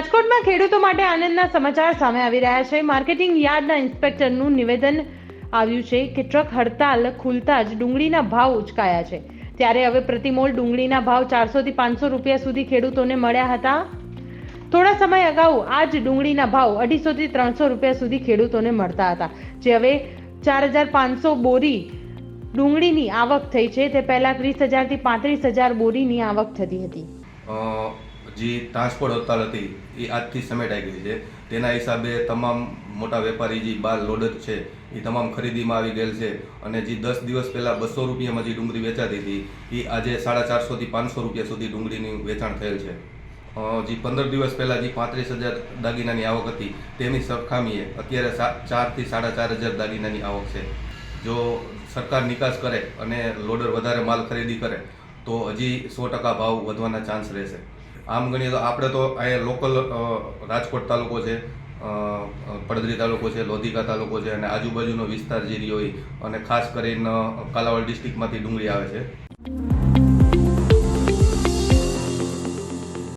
રાજકોટમાં ખેડૂતો માટે આનંદના સમાચાર સામે આવી રહ્યા છે. માર્કેટિંગ યાર્ડના ઇન્સ્પેક્ટરનું નિવેદન આવ્યું છે કે ટ્રક હડતાલ ખુલતા જ ડુંગળીના ભાવ ઉચકાયા છે. ત્યારે હવે પ્રતિમોલ ડુંગળીના ભાવ ચારસોથી પાંચસો રૂપિયા સુધી ખેડૂતોને મળ્યા હતા. થોડા સમય અગાઉ આ જ ડુંગળીના ભાવ અઢીસોથી ત્રણસો રૂપિયા સુધી ખેડૂતોને મળતા હતા. જે હવે ચાર હજાર પાંચસો બોરી ડુંગળીની આવક થઈ છે. તે પહેલા ત્રીસ હજારથી પાંત્રીસ હજાર બોરીની આવક થતી હતી. જે ટ્રાન્સપોર્ટ હડતાલ હતી, એ આજથી સમેટાઈ ગઈ છે. તેના હિસાબે તમામ મોટા વેપારી જે બાર લોડર છે, એ તમામ ખરીદીમાં આવી ગયેલ છે. અને જે દસ દિવસ પહેલાં બસો રૂપિયામાં જે ડુંગળી વેચાતી હતી, એ આજે સાડા ચારસોથી પાંચસો રૂપિયા સુધી ડુંગળીની વેચાણ થયેલ છે. જે પંદર દિવસ પહેલાં જે પાંત્રીસ હજાર દાગીનાની આવક હતી, તેની સરખામણીએ અત્યારે સા ચારથી સાડા ચાર હજાર દાગીનાની આવક છે. જો સરકાર નિકાસ કરે અને લોડર વધારે માલ ખરીદી કરે, તો હજી સો ટકા ભાવ વધવાના ચાન્સ રહેશે. આમ ગણીએ તો આપણે તો અહીંયા લોકલ રાજકોટ તાલુકો છે પડદરી તાલુકો છે, લોધિકા તાલુકો છે અને આજુબાજુનો વિસ્તાર જે રહ્યો હોય, અને ખાસ કરીને કાલાવાડ ડિસ્ટ્રિક્ટમાંથી ડુંગળી આવે છે.